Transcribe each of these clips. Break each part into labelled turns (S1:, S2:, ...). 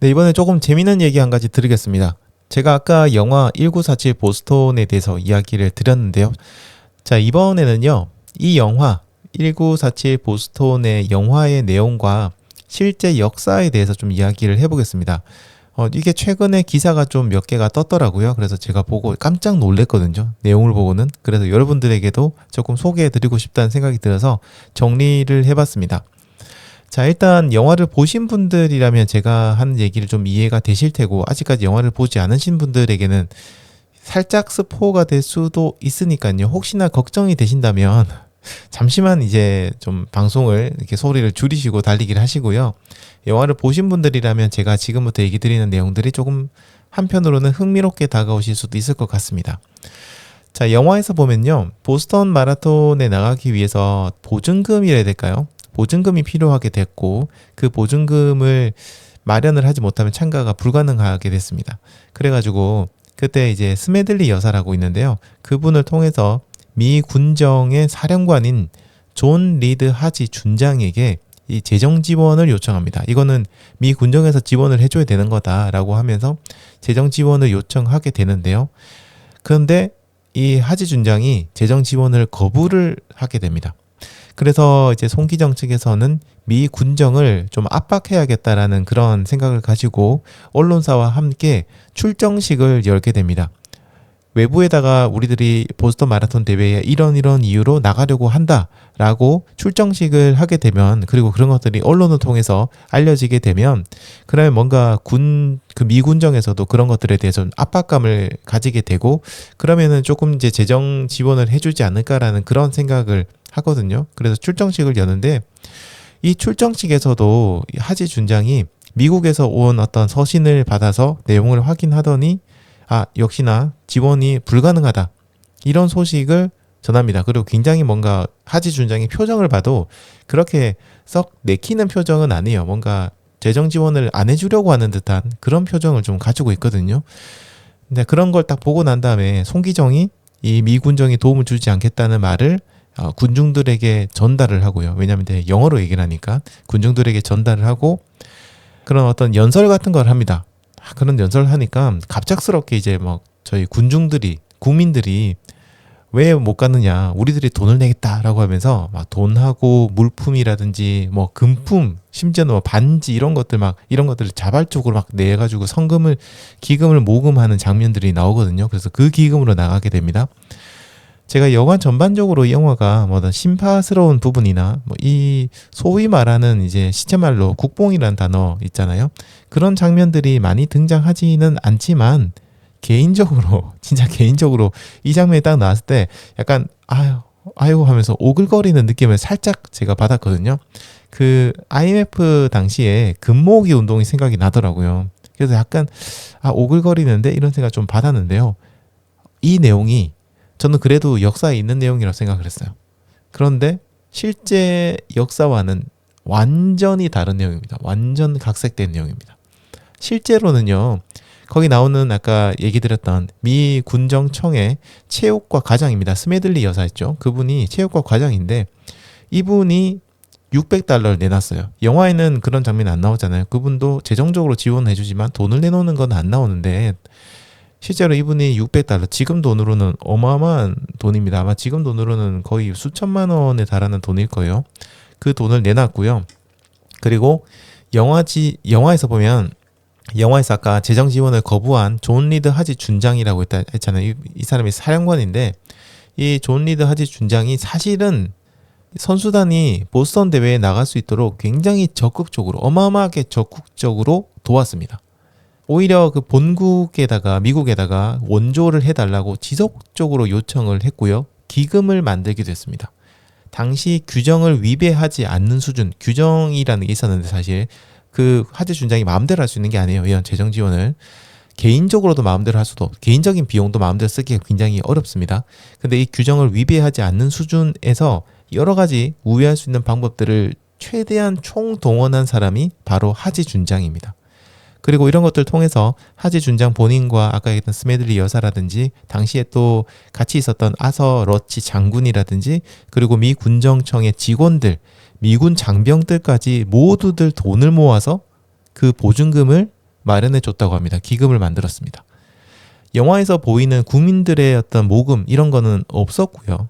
S1: 네, 이번에 조금 재미있는 얘기 한 가지 드리겠습니다. 제가 아까 영화 1947 보스톤에 대해서 이야기를 드렸는데요. 자, 이번에는요. 이 영화 1947 보스톤의 영화의 내용과 실제 역사에 대해서 좀 이야기를 해보겠습니다. 어, 이게 최근에 기사가 좀 몇 개가 떴더라고요. 그래서 제가 보고 깜짝 놀랐거든요. 내용을 보고는. 그래서 여러분들에게도 조금 소개해드리고 싶다는 생각이 들어서 정리를 해봤습니다. 자, 일단 영화를 보신 분들이라면 제가 한 얘기를 좀 이해가 되실 테고, 아직까지 영화를 보지 않으신 분들에게는 살짝 스포가 될 수도 있으니까요. 혹시나 걱정이 되신다면, 잠시만 이제 좀 방송을 이렇게 소리를 줄이시고 달리기를 하시고요. 영화를 보신 분들이라면 제가 지금부터 얘기 드리는 내용들이 조금 한편으로는 흥미롭게 다가오실 수도 있을 것 같습니다. 자, 영화에서 보면요. 보스턴 마라톤에 나가기 위해서 보증금이라 해야 될까요? 보증금이 필요하게 됐고 그 보증금을 마련을 하지 못하면 참가가 불가능하게 됐습니다. 그래가지고 그때 이제 스메들리 여사라고 있는데요. 그분을 통해서 미 군정의 사령관인 존 리드 하지 준장에게 이 재정 지원을 요청합니다. 이거는 미 군정에서 지원을 해줘야 되는 거다라고 하면서 재정 지원을 요청하게 되는데요. 그런데 이 하지 준장이 재정 지원을 거부를 하게 됩니다. 그래서 이제 송기정 측에서는 미 군정을 좀 압박해야겠다라는 그런 생각을 가지고 언론사와 함께 출정식을 열게 됩니다. 외부에다가 우리들이 보스턴 마라톤 대회에 이런 이런 이유로 나가려고 한다라고 출정식을 하게 되면 그리고 그런 것들이 언론을 통해서 알려지게 되면 그러면 뭔가 군 그 미군정에서도 그런 것들에 대해서 압박감을 가지게 되고 그러면은 조금 이제 재정 지원을 해주지 않을까라는 그런 생각을 하거든요. 그래서 출정식을 여는데 이 출정식에서도 하지 준장이 미국에서 온 어떤 서신을 받아서 내용을 확인하더니 아, 역시나 지원이 불가능하다. 이런 소식을 전합니다. 그리고 굉장히 뭔가 하지 준장의 표정을 봐도 그렇게 썩 내키는 표정은 아니에요. 뭔가 재정 지원을 안 해주려고 하는 듯한 그런 표정을 좀 가지고 있거든요. 근데 그런 걸 딱 보고 난 다음에 송기정이 이 미군정이 도움을 주지 않겠다는 말을 어, 군중들에게 전달을 하고요. 왜냐하면 영어로 얘기를 하니까 군중들에게 전달을 하고 그런 어떤 연설 같은 걸 합니다. 아, 그런 연설을 하니까 갑작스럽게 이제 막 저희 군중들이 국민들이 왜 못 가느냐 우리들이 돈을 내겠다라고 하면서 막 돈하고 물품이라든지 뭐 금품 심지어는 뭐 반지 이런 것들 막 이런 것들을 자발적으로 막 내가지고 성금을 기금을 모금하는 장면들이 나오거든요 그래서 그 기금으로 나가게 됩니다 제가 영화 전반적으로 이 영화가 뭐 어떤 심파스러운 부분이나 뭐 이 소위 말하는 이제 시체말로 국뽕이라는 단어 있잖아요. 그런 장면들이 많이 등장하지는 않지만 개인적으로 진짜 개인적으로 이 장면이 딱 나왔을 때 약간 아유 아유 하면서 오글거리는 느낌을 살짝 제가 받았거든요. 그 IMF 당시에 금모으기 운동이 생각이 나더라고요. 그래서 약간 아 오글거리는데 이런 생각 좀 받았는데요. 이 내용이 저는 그래도 역사에 있는 내용이라고 생각을 했어요. 그런데 실제 역사와는 완전히 다른 내용입니다. 완전 각색된 내용입니다. 실제로는요, 거기 나오는 아까 얘기 드렸던 미 군정청의 체육과 과장입니다. 스메들리 여사였죠. 그분이 체육과 과장인데 이분이 600달러를 내놨어요. 영화에는 그런 장면이 안 나오잖아요. 그분도 재정적으로 지원해주지만 돈을 내놓는 건 안 나오는데 실제로 이분이 600달러, 지금 돈으로는 어마어마한 돈입니다. 아마 지금 돈으로는 거의 수천만 원에 달하는 돈일 거예요. 그 돈을 내놨고요. 그리고 영화지, 영화에서 보면 영화에서 아까 재정 지원을 거부한 존 리드 하지 준장이라고 했다, 했잖아요. 이, 이 사람이 사령관인데 이 존 리드 하지 준장이 사실은 선수단이 보스턴 대회에 나갈 수 있도록 굉장히 적극적으로 어마어마하게 적극적으로 도왔습니다. 오히려 그 본국에다가 미국에다가 원조를 해달라고 지속적으로 요청을 했고요. 기금을 만들기도 했습니다. 당시 규정을 위배하지 않는 수준, 규정이라는 게 있었는데 사실 그 하재 준장이 마음대로 할 수 있는 게 아니에요. 이런 재정 지원을. 개인적으로도 마음대로 할 수도 개인적인 비용도 마음대로 쓰기가 굉장히 어렵습니다. 근데 이 규정을 위배하지 않는 수준에서 여러 가지 우회할 수 있는 방법들을 최대한 총동원한 사람이 바로 하지 준장입니다. 그리고 이런 것들 통해서 하지 준장 본인과 아까 얘기했던 스메들리 여사라든지 당시에 또 같이 있었던 아서 러치 장군이라든지 그리고 미 군정청의 직원들, 미군 장병들까지 모두들 돈을 모아서 그 보증금을 마련해 줬다고 합니다. 기금을 만들었습니다. 영화에서 보이는 국민들의 어떤 모금 이런 거는 없었고요.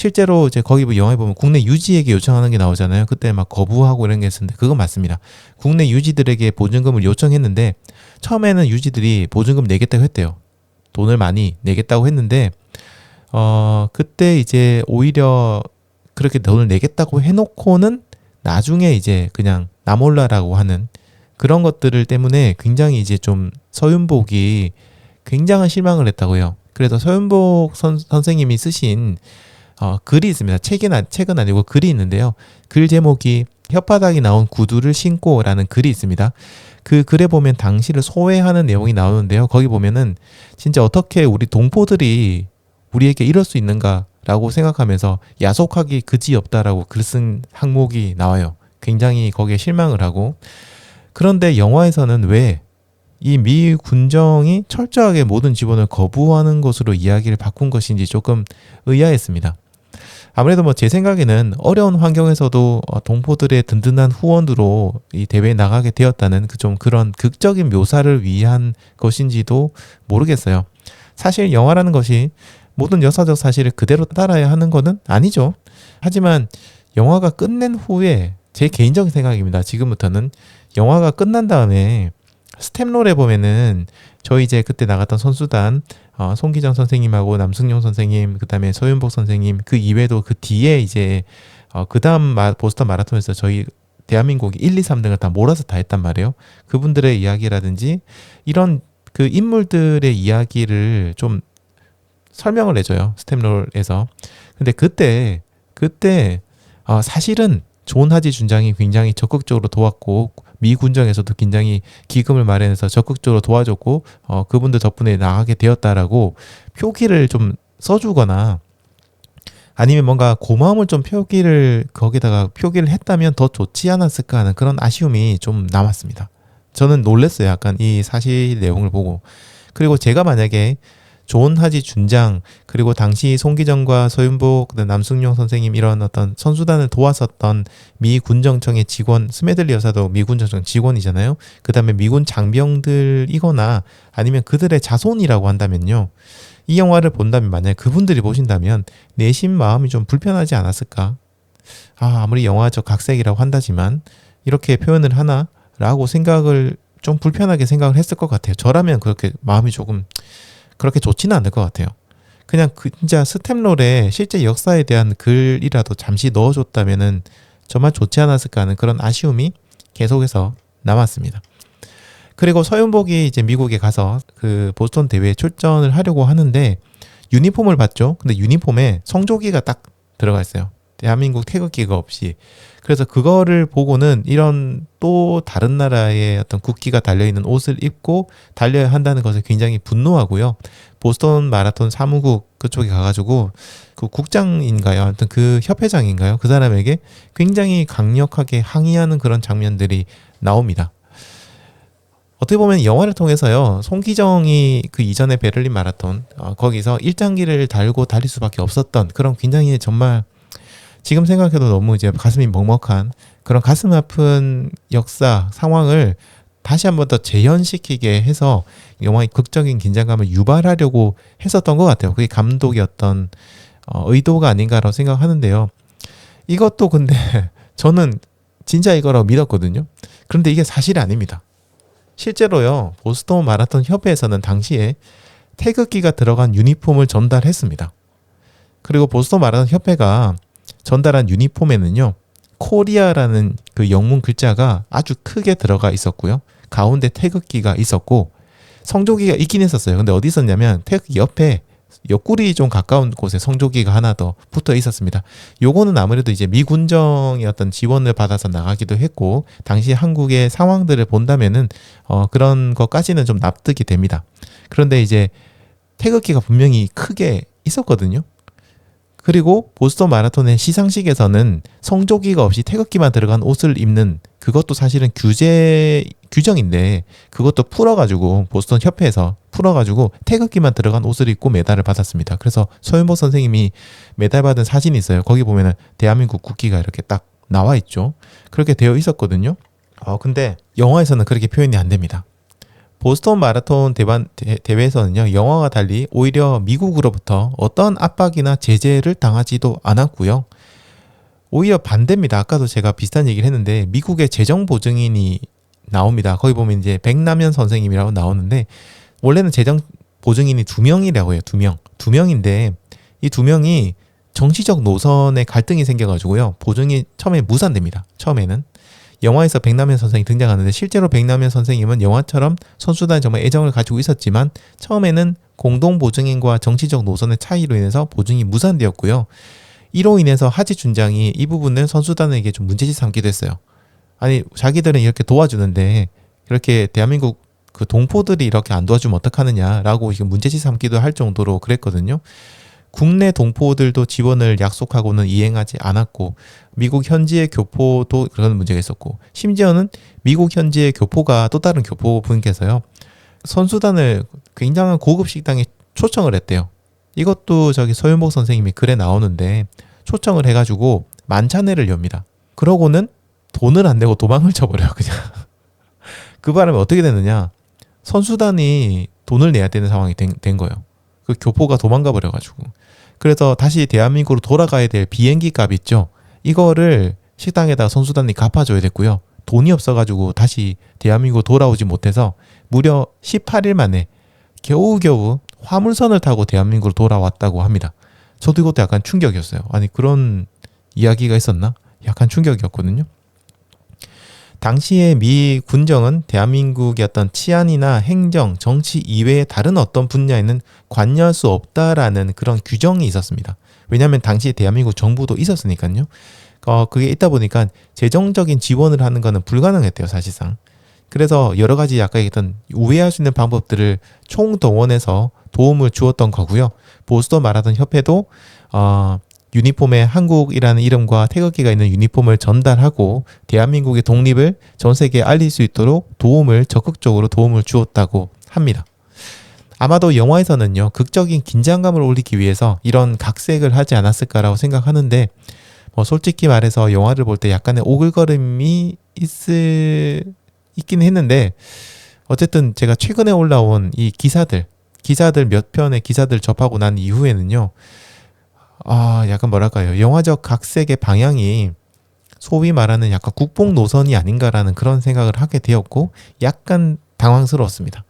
S1: 실제로 이제 거기 뭐 영화에 보면 국내 유지에게 요청하는 게 나오잖아요. 그때 막 거부하고 이런 게 있었는데 그건 맞습니다. 국내 유지들에게 보증금을 요청했는데 처음에는 유지들이 보증금 내겠다고 했대요. 돈을 많이 내겠다고 했는데 어 그때 이제 오히려 그렇게 돈을 내겠다고 해놓고는 나중에 이제 그냥 나몰라라고 하는 그런 것들을 때문에 굉장히 이제 좀 서윤복이 굉장한 실망을 했다고요. 그래서 서윤복 선, 선생님이 쓰신 어, 글이 있습니다. 책은, 아, 책은 아니고 글이 있는데요. 글 제목이 혓바닥이 나온 구두를 신고 라는 글이 있습니다. 그 글에 보면 당시를 소외하는 내용이 나오는데요. 거기 보면은 진짜 어떻게 우리 동포들이 우리에게 이럴 수 있는가라고 생각하면서 야속하기 그지 없다라고 글 쓴 항목이 나와요. 굉장히 거기에 실망을 하고 그런데 영화에서는 왜 이 미 군정이 철저하게 모든 지원을 거부하는 것으로 이야기를 바꾼 것인지 조금 의아했습니다. 아무래도 뭐 제 생각에는 어려운 환경에서도 어, 동포들의 든든한 후원으로 이 대회에 나가게 되었다는 그 좀 그런 극적인 묘사를 위한 것인지도 모르겠어요. 사실 영화라는 것이 모든 역사적 사실을 그대로 따라야 하는 것은 아니죠. 하지만 영화가 끝낸 후에 제 개인적인 생각입니다. 지금부터는 영화가 끝난 다음에 스텝롤에 보면은 저희 이제 그때 나갔던 선수단 어, 송기정 선생님하고 남승용 선생님 그다음에 서윤복 선생님 그 이외에도 그 뒤에 이제 어, 그다음 마, 보스턴 마라톤에서 저희 대한민국이 1, 2, 3등을 다 몰아서 다 했단 말이에요. 그분들의 이야기라든지 이런 그 인물들의 이야기를 좀 설명을 해줘요. 스텝롤에서. 근데 그때 그때 어, 사실은 존 하지 준장이 굉장히 적극적으로 도왔고 미 군정에서도 굉장히 기금을 마련해서 적극적으로 도와줬고 어, 그분들 덕분에 나가게 되었다라고 표기를 좀 써주거나 아니면 뭔가 고마움을 좀 표기를 거기다가 표기를 했다면 더 좋지 않았을까 하는 그런 아쉬움이 좀 남았습니다. 저는 놀랐어요. 약간 이 사실 내용을 보고. 그리고 제가 만약에 존하지 준장 그리고 당시 송기정과 서윤복 남승용 선생님 이런 어떤 선수단을 도왔었던 미 군정청의 직원 스메들리 여사도 미 군정청 직원이잖아요. 그 다음에 미군 장병들이거나 아니면 그들의 자손이라고 한다면요. 이 영화를 본다면 만약 그분들이 보신다면 내심 마음이 좀 불편하지 않았을까? 아, 아무리 영화적 각색이라고 한다지만 이렇게 표현을 하나라고 생각을 좀 불편하게 생각을 했을 것 같아요. 저라면 그렇게 마음이 조금 그렇게 좋지는 않을 것 같아요. 그냥 그 진짜 스템롤에 실제 역사에 대한 글이라도 잠시 넣어줬다면은 정말 좋지 않았을까 하는 그런 아쉬움이 계속해서 남았습니다. 그리고 서윤복이 이제 미국에 가서 그 보스턴 대회에 출전을 하려고 하는데 유니폼을 봤죠. 근데 유니폼에 성조기가 딱 들어가 있어요. 대한민국 태극기가 없이. 그래서 그거를 보고는 이런 또 다른 나라의 어떤 국기가 달려있는 옷을 입고 달려야 한다는 것을 굉장히 분노하고요. 보스턴 마라톤 사무국 그쪽에 가가지고 그 국장인가요? 아무튼 그 협회장인가요? 그 사람에게 굉장히 강력하게 항의하는 그런 장면들이 나옵니다. 어떻게 보면 영화를 통해서요, 송기정이 그 이전에 베를린 마라톤, 어, 거기서 일장기를 달고 달릴 수밖에 없었던 그런 굉장히 정말 지금 생각해도 너무 이제 가슴이 먹먹한 그런 가슴 아픈 역사 상황을 다시 한 번 더 재현시키게 해서 영화의 극적인 긴장감을 유발하려고 했었던 것 같아요. 그게 감독의 어떤 어, 의도가 아닌가라고 생각하는데요. 이것도 근데 저는 진짜 이거라고 믿었거든요. 그런데 이게 사실이 아닙니다. 실제로요, 보스턴 마라톤 협회에서는 당시에 태극기가 들어간 유니폼을 전달했습니다. 그리고 보스턴 마라톤 협회가 전달한 유니폼에는요. 코리아라는 그 영문 글자가 아주 크게 들어가 있었고요. 가운데 태극기가 있었고 성조기가 있긴 했었어요. 근데 어디 있었냐면 태극기 옆에 옆구리 좀 가까운 곳에 성조기가 하나 더 붙어 있었습니다. 요거는 아무래도 이제 미군정의 어떤 지원을 받아서 나가기도 했고 당시 한국의 상황들을 본다면은 어 그런 것까지는 좀 납득이 됩니다. 그런데 이제 태극기가 분명히 크게 있었거든요. 그리고 보스턴 마라톤의 시상식에서는 성조기가 없이 태극기만 들어간 옷을 입는 그것도 사실은 규제 규정인데 그것도 풀어가지고 보스턴 협회에서 풀어가지고 태극기만 들어간 옷을 입고 메달을 받았습니다. 그래서 서윤복 선생님이 메달 받은 사진이 있어요. 거기 보면은 대한민국 국기가 이렇게 딱 나와 있죠. 그렇게 되어 있었거든요. 어 근데 영화에서는 그렇게 표현이 안 됩니다. 보스턴 마라톤 대반, 대, 대회에서는요, 영화와 달리 오히려 미국으로부터 어떤 압박이나 제재를 당하지도 않았고요. 오히려 반대입니다. 아까도 제가 비슷한 얘기를 했는데, 미국의 재정 보증인이 나옵니다. 거기 보면 이제 백남현 선생님이라고 나오는데, 원래는 재정 보증인이 두 명이라고 해요. 두 명. 두 명인데, 이 두 명이 정치적 노선에 갈등이 생겨가지고요. 보증이 처음에 무산됩니다. 처음에는. 영화에서 백남현 선생이 등장하는데 실제로 백남현 선생님은 영화처럼 선수단에 정말 애정을 가지고 있었지만 처음에는 공동 보증인과 정치적 노선의 차이로 인해서 보증이 무산되었고요. 이로 인해서 하지 준장이 이 부분을 선수단에게 좀 문제지 삼기도 했어요. 아니 자기들은 이렇게 도와주는데 그렇게 대한민국 그 동포들이 이렇게 안 도와주면 어떡하느냐라고 지금 문제지 삼기도 할 정도로 그랬거든요. 국내 동포들도 지원을 약속하고는 이행하지 않았고 미국 현지의 교포도 그런 문제가 있었고 심지어는 미국 현지의 교포가 또 다른 교포 분께서요 선수단을 굉장한 고급 식당에 초청을 했대요. 이것도 저기 서윤복 선생님이 글에 나오는데 초청을 해가지고 만찬회를 엽니다. 그러고는 돈을 안 내고 도망을 쳐버려요 그냥. 그 바람에 어떻게 됐느냐 선수단이 돈을 내야 되는 상황이 된, 된 거예요. 그 교포가 도망가 버려가지고 그래서 다시 대한민국으로 돌아가야 될 비행기 값 있죠. 이거를 식당에다 선수단이 갚아줘야 됐고요. 돈이 없어가지고 다시 대한민국 돌아오지 못해서 무려 18일 만에 겨우겨우 화물선을 타고 대한민국으로 돌아왔다고 합니다. 저도 이것도 약간 충격이었어요. 아니 그런 이야기가 있었나? 약간 충격이었거든요. 당시에 미 군정은 대한민국의 어떤 치안이나 행정, 정치 이외의 다른 어떤 분야에는 관여할 수 없다라는 그런 규정이 있었습니다. 왜냐하면 당시에 대한민국 정부도 있었으니까요. 어, 그게 있다 보니까 재정적인 지원을 하는 것은 불가능했대요, 사실상. 그래서 여러 가지 아까 얘기했던 우회할 수 있는 방법들을 총동원해서 도움을 주었던 거고요. 보스턴 마라톤 협회도 어, 유니폼에 한국이라는 이름과 태극기가 있는 유니폼을 전달하고 대한민국의 독립을 전 세계에 알릴 수 있도록 도움을 적극적으로 도움을 주었다고 합니다. 아마도 영화에서는요, 극적인 긴장감을 올리기 위해서 이런 각색을 하지 않았을까라고 생각하는데, 뭐 솔직히 말해서 영화를 볼 때 약간의 오글거림이 있을, 있긴 했는데, 어쨌든 제가 최근에 올라온 이 기사들, 기사들 몇 편의 기사들 접하고 난 이후에는요, 아, 약간 뭐랄까요. 영화적 각색의 방향이 소위 말하는 약간 국뽕 노선이 아닌가라는 그런 생각을 하게 되었고, 약간 당황스러웠습니다.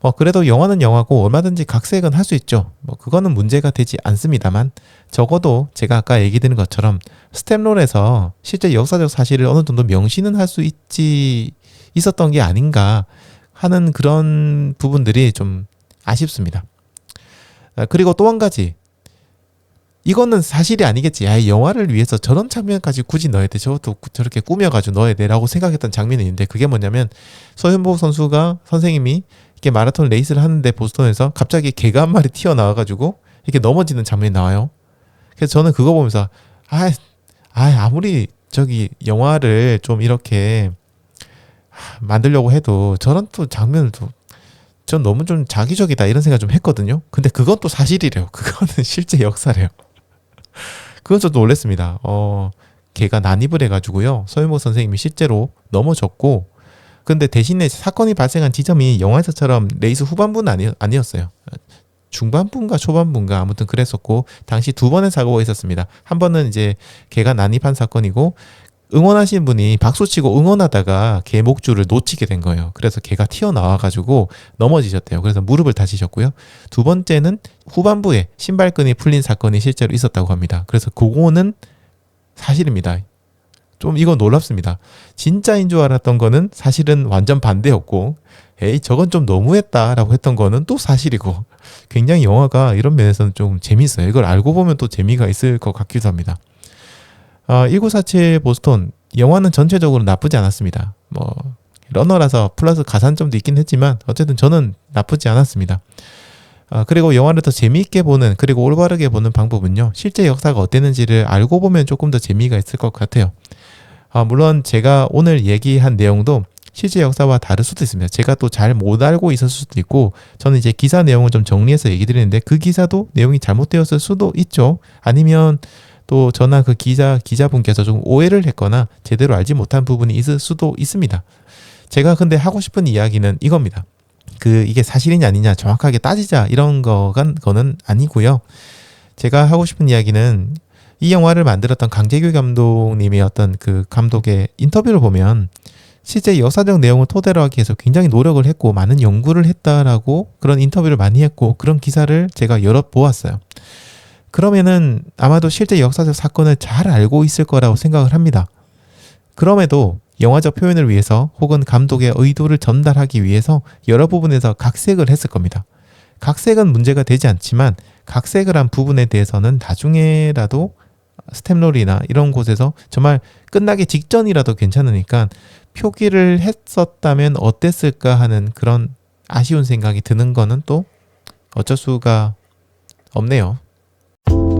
S1: 뭐, 그래도 영화는 영화고 얼마든지 각색은 할 수 있죠. 뭐, 그거는 문제가 되지 않습니다만, 적어도 제가 아까 얘기 드린 것처럼 스텝롤에서 실제 역사적 사실을 어느 정도 명시는 할 수 있지, 있었던 게 아닌가 하는 그런 부분들이 좀 아쉽습니다. 아, 그리고 또 한 가지, 이거는 사실이 아니겠지. 야, 영화를 위해서 저런 장면까지 굳이 넣어야 돼. 저것도 저렇게 꾸며가지고 넣어야 돼라고 생각했던 장면이 있는데 그게 뭐냐면 서현복 선수가 선생님이 이렇게 마라톤 레이스를 하는데 보스턴에서 갑자기 개가 한 마리 튀어나와가지고 이렇게 넘어지는 장면이 나와요. 그래서 저는 그거 보면서 아, 아 아무리 저기 영화를 좀 이렇게 만들려고 해도 저런 또 장면을 또전 너무 좀 자기적이다 이런 생각 좀 했거든요. 근데 그건 또 사실이래요. 그거는 실제 역사래요. 그건 저도 놀랬습니다. 어, 걔가 난입을 해가지고요. 서윤모 선생님이 실제로 넘어졌고, 근데 대신에 사건이 발생한 지점이 영화에서처럼 레이스 후반부는 아니, 아니었어요. 중반부인가 초반부인가 아무튼 그랬었고 당시 두 번의 사고가 있었습니다. 한 번은 이제 걔가 난입한 사건이고 응원하신 분이 박수치고 응원하다가 개 목줄을 놓치게 된 거예요. 그래서 개가 튀어나와가지고 넘어지셨대요. 그래서 무릎을 다치셨고요. 두 번째는 후반부에 신발끈이 풀린 사건이 실제로 있었다고 합니다. 그래서 그거는 사실입니다. 좀 이거 놀랍습니다. 진짜인 줄 알았던 거는 사실은 완전 반대였고, 에이, 저건 좀 너무했다라고 했던 거는 또 사실이고, 굉장히 영화가 이런 면에서는 좀 재밌어요. 이걸 알고 보면 또 재미가 있을 것 같기도 합니다. 어, 1947 보스턴 영화는 전체적으로 나쁘지 않았습니다. 뭐 러너라서 플러스 가산점도 있긴 했지만 어쨌든 저는 나쁘지 않았습니다. 어, 그리고 영화를 더 재미있게 보는 그리고 올바르게 보는 방법은요. 실제 역사가 어땠는지를 알고 보면 조금 더 재미가 있을 것 같아요. 어, 물론 제가 오늘 얘기한 내용도 실제 역사와 다를 수도 있습니다. 제가 또 잘 못 알고 있었을 수도 있고 저는 이제 기사 내용을 좀 정리해서 얘기 드리는데 그 기사도 내용이 잘못되었을 수도 있죠. 아니면 또 저나 그 기자 기자분께서 좀 오해를 했거나 제대로 알지 못한 부분이 있을 수도 있습니다. 제가 근데 하고 싶은 이야기는 이겁니다. 그 이게 사실이냐 아니냐 정확하게 따지자 이런 거가 거는 아니고요. 제가 하고 싶은 이야기는 이 영화를 만들었던 강재규 감독님의 어떤 그 감독의 인터뷰를 보면 실제 역사적 내용을 토대로 하기 위해서 굉장히 노력을 했고 많은 연구를 했다라고 그런 인터뷰를 많이 했고 그런 기사를 제가 여러 보았어요. 그러면은 아마도 실제 역사적 사건을 잘 알고 있을 거라고 생각을 합니다. 그럼에도 영화적 표현을 위해서 혹은 감독의 의도를 전달하기 위해서 여러 부분에서 각색을 했을 겁니다. 각색은 문제가 되지 않지만 각색을 한 부분에 대해서는 나중에라도 스탬롤이나 이런 곳에서 정말 끝나기 직전이라도 괜찮으니까 표기를 했었다면 어땠을까 하는 그런 아쉬운 생각이 드는 거는 또 어쩔 수가 없네요. Thank you